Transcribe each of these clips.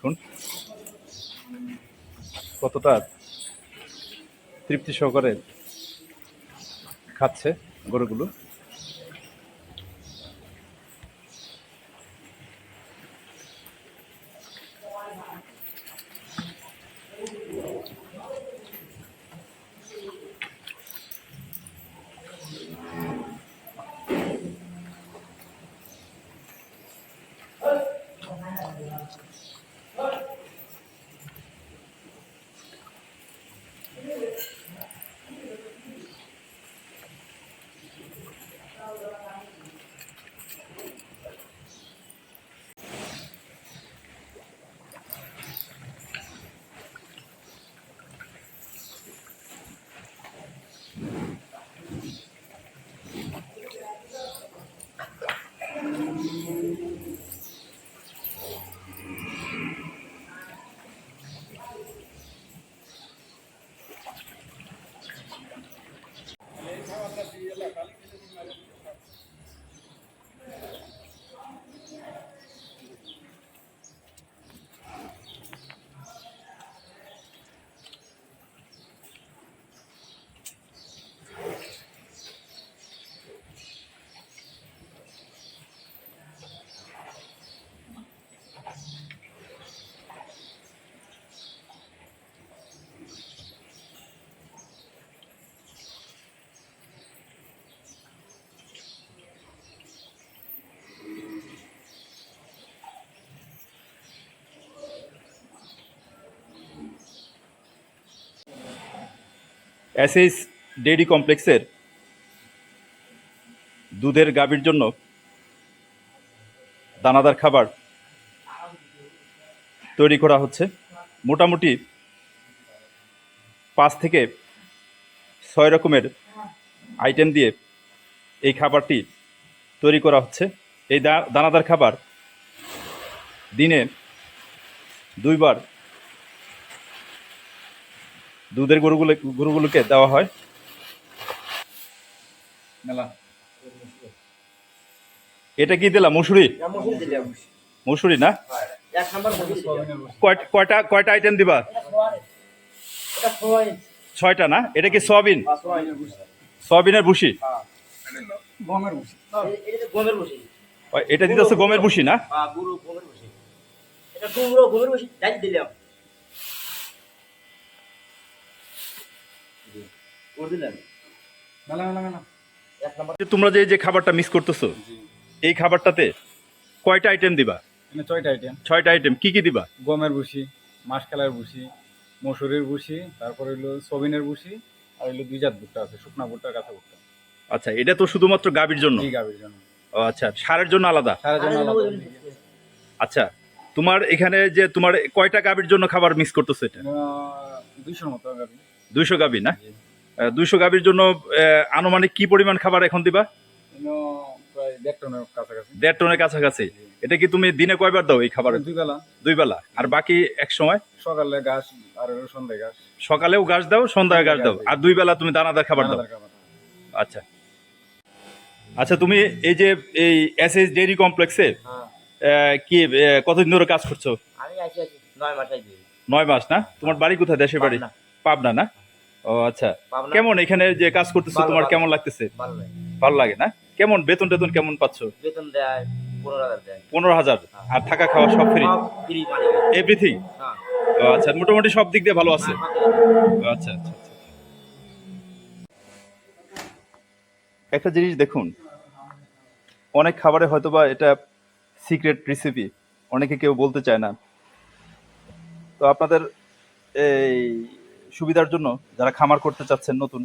দেখুন। কতটা তৃপ্তি সহকারে খাচ্ছে গরুগুলো। এসএস ডেইরি কমপ্লেক্সের দুধের গাভীর জন্য দানাদার খাবার তৈরি করা হচ্ছে। মোটামুটি পাঁচ থেকে ছয় রকমের আইটেম দিয়ে এই খাবারটি তৈরি করা হচ্ছে। এই দানাদার খাবার দিনে দুইবার দুধের গরুগুলো গরুগুলোকে দেওয়া হয়। মেলা। এটা কি দিলাম? মুসুরি? মুসুরি না? এক নাম্বার বসি কয়- কয়টা কয়টা আইটেম দিবা? ছয়টা না? এটা কি সয়াবিন? ছয় সয়াবিনের ভুসি? এটা দিতে গমের বসি ও, এটা দিতেছে গমের ভুসি না? হ্যাঁ গমের বসি এটা কুমড়ো গমের বসি দিলাম। এক নাম্বার তোমরা যে যে খাবারটা মিস করতেছো এই খাবারটাতে কয়টা আইটেম দিবা? ছয়টা আইটেম ছয়টা আইটেম কি কি দিবা? গমের ভুসি মাসকালার ভুসি মসুরির ভুসি তারপরে হলো সবিনের ভুসি আর হলো দুই জাত ভুট্টা আছে শুকনা ভুট্টা কাঁচা ভুট্টা। আচ্ছা এটা তো শুধুমাত্র গাভীর জন্য? এই গাভীর জন্য। ও আচ্ছা সারের জন্য আলাদা? সারা জন্য আলাদা। আচ্ছা তোমার এখানে যে তোমার কয়টা গাভীর জন্য খাবার মিস করতেছে এটা? দুইশোর মতো গাভী। দুইশো গাভী না? দুইশো গাভীর জন্য আনুমানিক কি পরিমাণ খাবার এখন দিবা? দেড় টনের কাছাকাছি। দেড় টনের কাছাকাছি। এটা কি তুমি দিনে কয়বার দাও এই খাবার দুই বেলা। দুই বেলা। আর বাকি এক সময়? সকালে ঘাস আর সন্ধ্যায় ঘাস। সকালেও ঘাস দাও সন্ধ্যায় ঘাস দাও। আর দুই বেলা তুমি দানাদার খাবার দাও? খাবার। আচ্ছা। আচ্ছা তুমি এই যে এই এস এস ডেয়ারি কমপ্লেক্সে হ্যাঁ। কি কতদিন ধরে কাজ করছ? আমি আছি আছি। নয় মাস আছি নয় মাস না? তোমার বাড়ি কোথায়? দেশের বাড়ি। পাবনা না? ও আচ্ছা। কেমন এখানে যে কাজ করতেছো তোমার কেমন লাগতেছে? ভালো লাগে। না? কেমন বেতন টেতন কেমন পাচ্ছ? বেতন দেয় পনেরো হাজার হাজার। আর থাকা খাওয়া সব ফ্রি মানে এভরিথিং হ্যাঁ। আচ্ছা মোটামুটি সব দিক দিয়ে ভালো আছে? হ্যাঁ, আচ্ছা আচ্ছা আচ্ছা। একটা জিনিস দেখুন অনেক খাবারে হয়তোবা এটা সিক্রেট রেসিপি অনেকে কেউ বলতে চায় না। তো আপনাদের এই সুবিধার জন্য যারা খামার করতে চাচ্ছেন নতুন,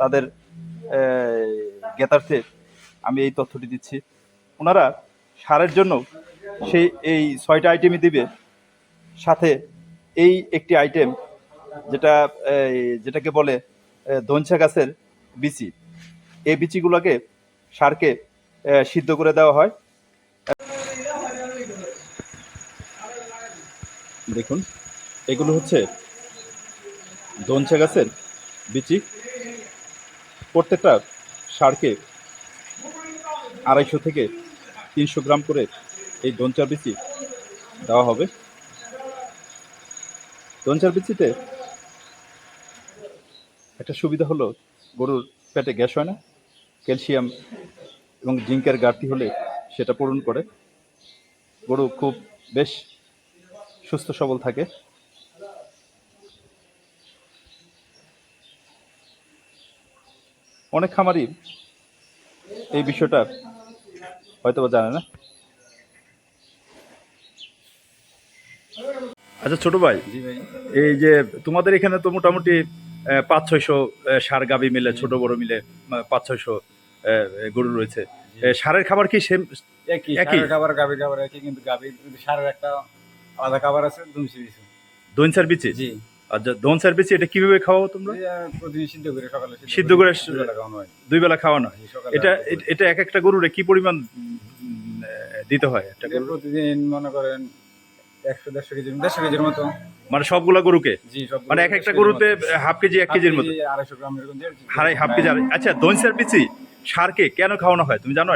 তাদের জ্ঞাতার্থে আমি এই তথ্যটি দিচ্ছি। ওনারা সারের জন্য সেই, এই ছয়টা আইটেমই দিবে। সাথে এই একটি আইটেম যেটা যেটাকে বলে ধনসা গাছের বিচি। এই বিচিগুলোকে সারকে সিদ্ধ করে দেওয়া হয়। দেখুন, এগুলো হচ্ছে ধনসা গাছের বিচি? প্রত্যেকটা সারকে আড়াইশো থেকে তিনশো গ্রাম করে এই ধনচার বিচি দেওয়া হবে। দঞ্চার বিচিতে একটা সুবিধা হলো, গরুর পেটে গ্যাস হয় না, ক্যালসিয়াম এবং জিঙ্কের ঘাটতি হলে সেটা পূরণ করে। গরু খুব বেশ সুস্থ সবল থাকে। অনেক খামারই এই বিষয়টা হয়তো বা জানে না। আচ্ছা ছোট ভাই এই যে তোমাদের এখানে তো মোটামুটি পাঁচ ছয়শো ষাঁড় গাবি মিলে ছোট বড় মিলে পাঁচ ছয়শো গরু রয়েছে। সারের খাবার কি সেম একই একই? খাবার গাভীর খাবার একই কিন্তু গাভীর সারের একটা আলাদা খাবার আছে দুমসি দিছে দইনসার বিচি? জি। আচ্ছা দইনসার বিচি এটা কীভাবে তোমরা? প্রতিদিন সিদ্ধ করে সকালে সিদ্ধ করে দুই বেলা খাওয়ানো হয়। এটা এটা এক একটা গরুরে কি পরিমাণ দিতে হয় একটা প্রতিদিন মনে করেন একশো দেড়শো কেজি দেড়শো কেজির মতো। মানে সবগুলা গরুকে? মানে এক একটা গরুতে হাফ কেজি এক কেজির মতো? আড়াইশো গ্রাম এরকম হারাই হাফ কেজি আচ্ছা দইনসার বিচি ষাঁড়কে কেন খাওয়ানো হয়? তুমি জানো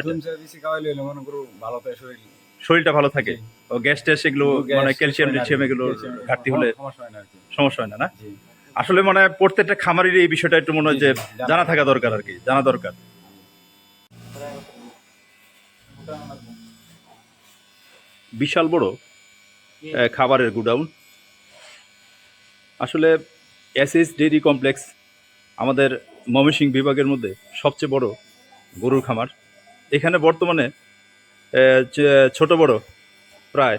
বেশি খাওয়াইলে মনে করো ভালো শরীর শরীরটা ভালো থাকে। ও গ্যাস ট্যাস এগুলো মানে ক্যালসিয়াম কি। এগুলো ঘাটতি হলে সমস্যা হয় না না আসলে মানে প্রত্যেকটা খামারের এই বিষয়টা একটু মনে হয় যে জানা থাকা। দরকার আর কি জানা দরকার। বিশাল বড় খাবারের গুডাউন। আসলে এসএস ডেইরি কমপ্লেক্স আমাদের ময়মনসিংহ বিভাগের মধ্যে সবচেয়ে বড় গরুর খামার। এখানে বর্তমানে ছোট বড়, প্রায়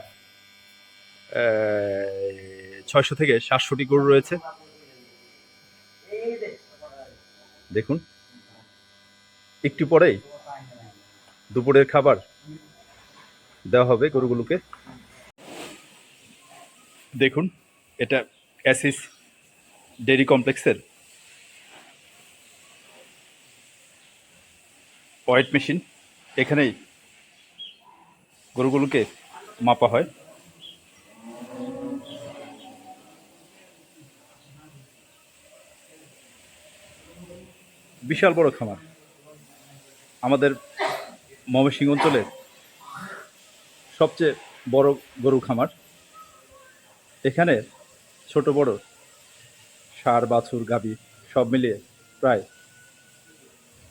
ছয়শো থেকে সাতশোটি গরু রয়েছে। দেখুন, একটু পরেই দুপুরের খাবার দেওয়া হবে গরুগুলোকে। দেখুন, এটা অ্যাসিস ডেয়ারি কমপ্লেক্সের ওয়েট মেশিন। এখানেই গরুগুলোকে মাপা হয়। বিশাল বড় খামার। আমাদের ময়মনসিংহ অঞ্চলের সবচেয়ে বড় গরু খামার। এখানে ছোট বড় ষাঁড় বাছুর গাভী সব মিলিয়ে প্রায়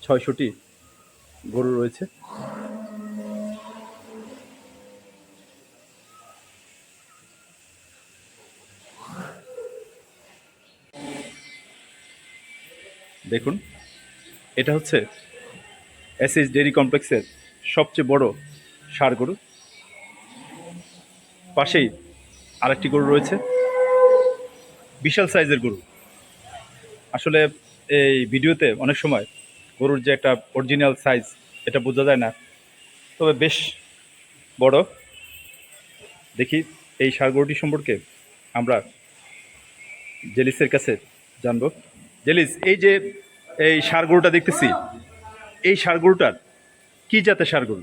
ছয়শটি গরু রয়েছে। দেখুন, এটা হচ্ছে এসএস ডেয়ারি কমপ্লেক্সের সবচেয়ে বড় ষাঁড় গরু। পাশেই আরেকটি গরু রয়েছে, বিশাল সাইজের গরু। আসলে এই ভিডিওতে অনেক সময় গরুর যে একটা অরিজিনাল সাইজ এটা বোঝা যায় না। তবে বেশ বড়। দেখি এই ষাঁড় গরুটি সম্পর্কে আমরা জেলিসের কাছে জানব। জেলিস এই যে এই ষাঁড় গরুটা দেখতেছি এই ষাঁড় গরুটার কি জাতের ষাঁড় গরু?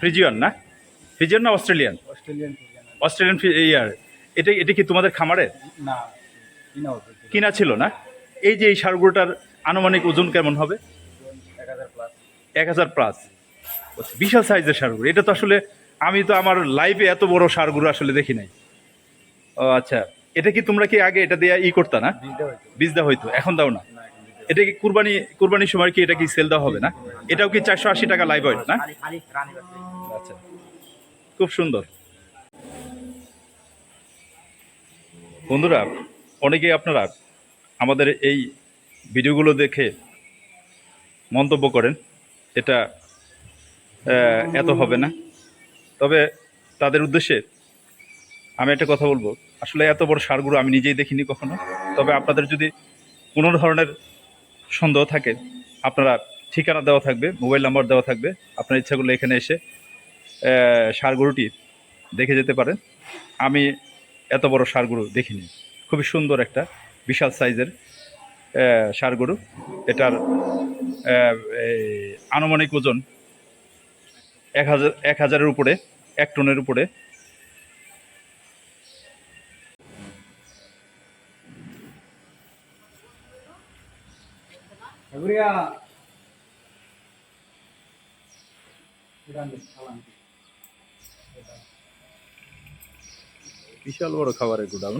ফ্রিজিয়ান। না? ফ্রিজিয়ান না অস্ট্রেলিয়ান? অস্ট্রেলিয়ান অস্ট্রেলিয়ান ইয়ার এটা এটা কি তোমাদের খামারে? না কিনা ছিল না? এই যে এই ষাঁড় গরুটার আনুমানিক ওজন কেমন হবে? এক হাজার প্লাস বিশাল সাইজের ষাঁড় গরু। এটা তো আসলে আমি তো আমার লাইফে এত বড় ষাঁড় গরু আসলে দেখি নাই। ও আচ্ছা। এটা কি তোমরা কি আগে এটা দিয়ে ই করতা না? বীজ দেওয়া হইতো। এখন দাও না। এটা কি কুরবানি কুরবানির সময় কি এটা কি সেল দেওয়া হবে না? এটাও কি চারশো আশি টাকা লাইভ হয় না? আচ্ছা। খুব সুন্দর। বন্ধুরা অনেকেই আপনারা আমাদের এই ভিডিওগুলো দেখে মন্তব্য করেন এটা এত হবে না। তবে তাদের উদ্দেশ্যে আমি একটা কথা বলব। আসলে এত বড় সারগুলো আমি নিজেই দেখিনি কখনো। তবে আপনাদের যদি কোনো ধরনের সন্দেহ থাকে আপনারা ঠিকানা দেওয়া থাকবে মোবাইল নাম্বার দেওয়া থাকবে। আপনার ইচ্ছা করলে এখানে এসে আহ, ষাঁড় গরুটি দেখে যেতে পারেন। আমি এত বড় ষাঁড় গরু দেখিনি। খুবই সুন্দর একটা বিশাল সাইজের আহ, ষাঁড় গরু এটার আনুমানিক ওজন এক হাজার এক হাজারের উপরে এক টনের উপরে এগুলিয়া বিশাল বড় খাবারের গোডাউন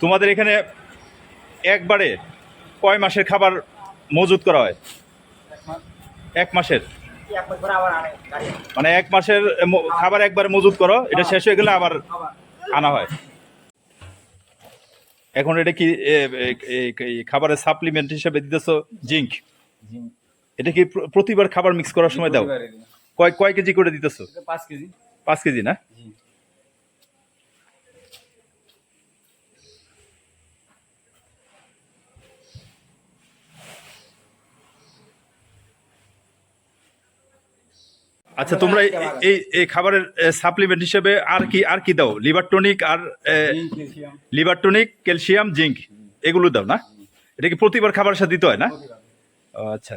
তোমাদের এখানে একবারে কয় মাসের খাবার মজুত করা হয়? এক মাসের? কি এক মাস পরে আবার আনে গাড়ি। মানে এক মাসের খাবার একবার মজুত করো এটা শেষ হয়ে গেলে আবার আনা হয়। এখন এটা কি খাবারের সাপ্লিমেন্ট হিসেবে দিতেছ? জিঙ্ক? এটা কি প্রতিবার খাবার মিক্স করার সময় দাও। কয় কয় কেজি করে দিতেছ? পাঁচ কেজি। পাঁচ কেজি না? আচ্ছা তোমরা এই- এই খাবারের সাপ্লিমেন্ট হিসেবে আর কি আর কি দাও? লিভার টনিক আর লিভার টনিক ক্যালসিয়াম জিঙ্ক এগুলো দাও না? এটা কি প্রতিবার খাবারের সাথে দিতে হয় না? আচ্ছা।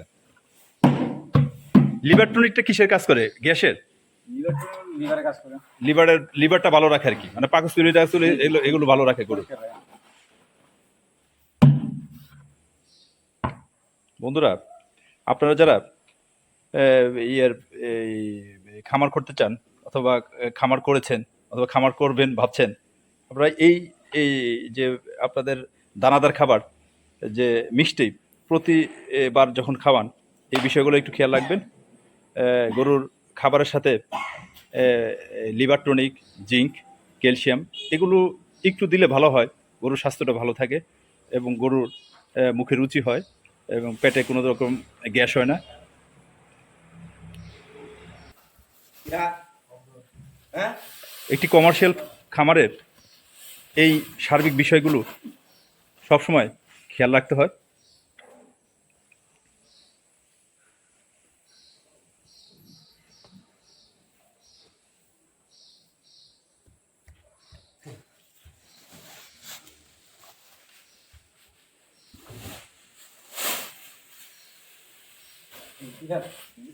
লিভার টনিকটা কিসের কাজ করে? গ্যাসের? লিভারের লিভারটা ভালো রাখে আর কি? মানে পাকস্থলী টাকস্থলী এগুলো এগুলো ভালো রাখে গরু। বন্ধুরা আপনারা যারা ইয়ের, এই খামার করতে চান অথবা খামার করেছেন অথবা খামার করবেন, ভাবছেন, আপনারা এই এই যে আপনাদের দানাদার খাবার, যে মিষ্টি প্রতিবার যখন খাওয়ান, এই বিষয়গুলো একটু খেয়াল রাখবেন। গরুর খাবারের সাথে লিভার টনিক, জিঙ্ক, ক্যালসিয়াম এগুলো একটু দিলে ভালো হয়, গরুর স্বাস্থ্যটা ভালো থাকে এবং গরুর মুখে রুচি হয় এবং পেটে কোনো রকম গ্যাস হয় না কিরা হ্যাঁ একটি কমার্শিয়াল খামারের এই সার্বিক বিষয়গুলো সবসময় খেয়াল রাখতে হয়।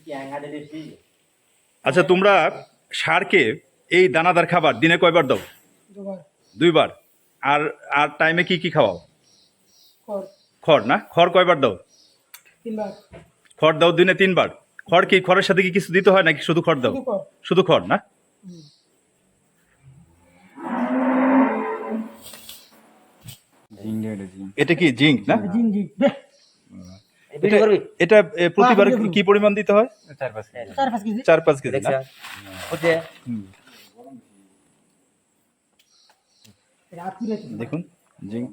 কি দিলে কি আচ্ছা তোমরা সারকে এই দানাদার খাবার দিনে কয়বার দাও? দুইবার। আর আর টাইমে কি কি খাওয়াও? খড়। না? খড় কয়বার দাও? খড় দাও দিনে তিনবার। খড় কি খড়ের সাথে কি কিছু দিতে হয় নাকি শুধু খড় দাও? শুধু খড়। না। এটা কি জিঙ্ক না? এটা প্রতিবার হ্যাঁ, কি পরিমাণ দিতে হয়? চার পাঁচ কেজি। করে দেখুন জিঙ্ক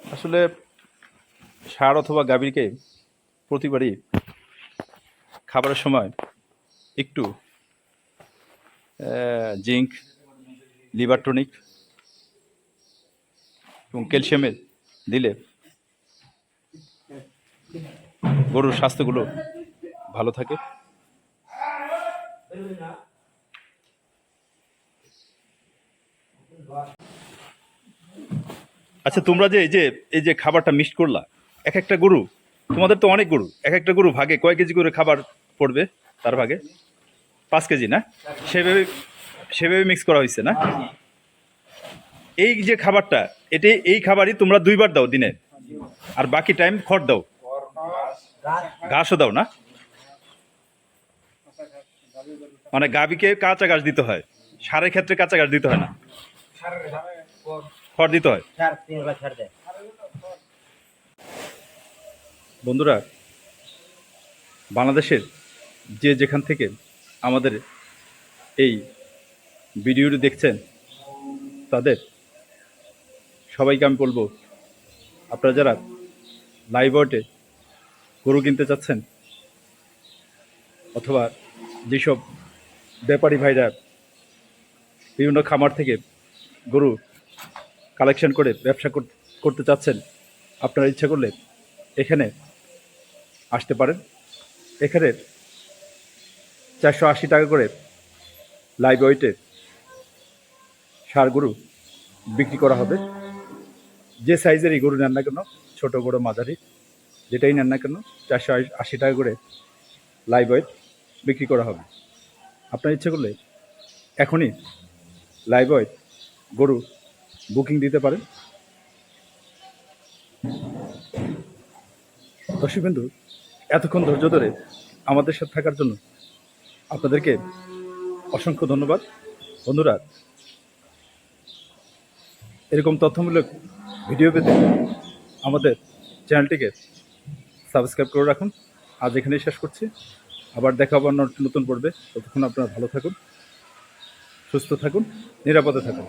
আসলে ষাঁড় অথবা গাভীরকে প্রতিবারই খাবারের সময় একটু আহ, জিঙ্ক লিভার টনিক এবং ক্যালসিয়ামের দিলে গরুর স্বাস্থ্যগুলো ভালো থাকে। আচ্ছা তোমরা যে এই যে এই যে খাবারটা মিক্সড করলা, এক একটা গরু, তোমাদের তো অনেক গরু, এক একটা গরু ভাগে কয় কেজি করে খাবার পড়বে তার ভাগে? পাঁচ কেজি না? সেভাবে সেভাবে মিক্স করা হয়েছে না? এই যে খাবারটা, এটি, এই খাবারই তোমরা দুইবার দাও দিনে, আর বাকি টাইম খড় দাও। ঘাসও দাও না? মানে গাবিকে কাঁচা ঘাস দিতে হয়। সারের ক্ষেত্রে কাঁচা ঘাস দিতে হয় না? খড় দিতে হয়? বন্ধুরা বাংলাদেশের যে যেখান থেকে আমাদের এই ভিডিওটি দেখছেন তাদের সবাইকে আমি বলব আপনারা যারা লাইভ ওয়েটে গরু কিনতে চাচ্ছেন? অথবা যেসব ব্যাপারী ভাইরা বিভিন্ন খামার থেকে গরু কালেকশন করে ব্যবসা করতে চাচ্ছেন, আপনারা ইচ্ছা করলে এখানে আসতে পারেন। এখানে চারশো আশি টাকা করে লাইভ ওয়েটে সার গরু বিক্রি করা হবে। যে সাইজেরই গরু নেন না কেন, ছোটো, বড়ো, মাঝারি যেটাই নেন না কেন, চারশো আশি টাকা করে লাইভ ওয়েট বিক্রি করা হবে। আপনার ইচ্ছে করলে এখনই লাইভ ওয়েট গরু বুকিং দিতে পারেন। দর্শক বিন্দু এতক্ষণ ধৈর্য ধরে আমাদের সাথে থাকার জন্য আপনাদেরকে অসংখ্য ধন্যবাদ। বন্ধুরা, এরকম তথ্যমূলক ভিডিও পেতে আমাদের চ্যানেলটিকে সাবস্ক্রাইব করে রাখুন। আজ এখানেই শেষ করছি। আবার দেখা হবে অন্য নতুন পর্বে। ততক্ষণ আপনারা ভালো থাকুন, সুস্থ থাকুন, নিরাপদে থাকুন।